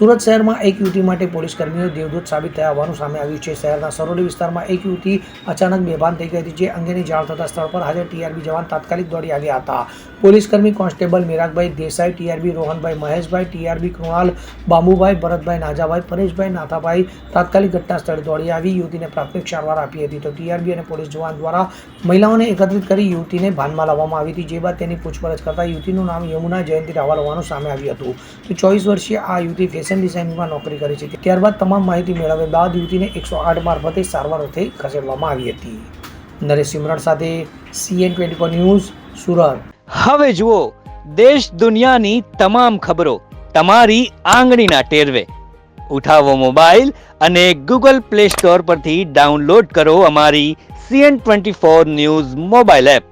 સુરત શહેરમાં એક યુવતી માટે પોલીસ કર્મીઓ દેવદૂત સાબિત થયા હોવાનું સામે આવ્યું છે. શહેરના સરોલી વિસ્તારમાં એક યુવતી અચાનક બેભાન થઈ ગઈ હતી, જે અંગેની જાણ થતાં સ્થળ પર હાજર ટીઆરબી જવાન તાત્કાલિક દોડી આવ્યા હતા. પોલીસ કર્મી કોન્સ્ટેબલ મિરાગભાઈ દેસાઈ, ટીઆરબી રોહનભાઈ મહેશભાઈ, ટીઆરબી કૃણાલ બાબુભાઈ, ભરતભાઈ નાજાભાઈ, પરેશભાઈ નાથાભાઈ તાત્કાલિક ઘટના સ્થળે દોડી આવી. યુવતીને પ્રાથમિક સારવાર આપી હતી. તો ટીઆરબી અને પોલીસ જવાન દ્વારા મહિલાઓને એકત્રિત કરી યુવતીને ભાનમાં લાવવામાં આવી હતી. જે બાદ તેની પૂછપરછ કરતા યુવતીનું નામ યમુના જયંતિ રાવલ હોવાનું સામે આવ્યું હતું. તો ચોવીસ વર્ષીય આ યુવતી ફેશન ડિઝાઇનિંગમાં નોકરી કરી છે. ત્યારબાદ તમામ માહિતી મેળવ્યા બાદ યુવતીને એકસો આઠ મારફતે સારવાર ખસેડવામાં આવી હતી. નરેશ સિમરણ સાથે CN twenty four news, Surat. હવે જુઓ, દેશ દુનિયાની તમામ ખબરો તમારી આંગળીના ટેરવે. ઉઠાવો મોબાઈલ અને ગૂગલ પ્લે સ્ટોર પરથી ડાઉનલોડ કરો અમારી CN twenty four news mobile app.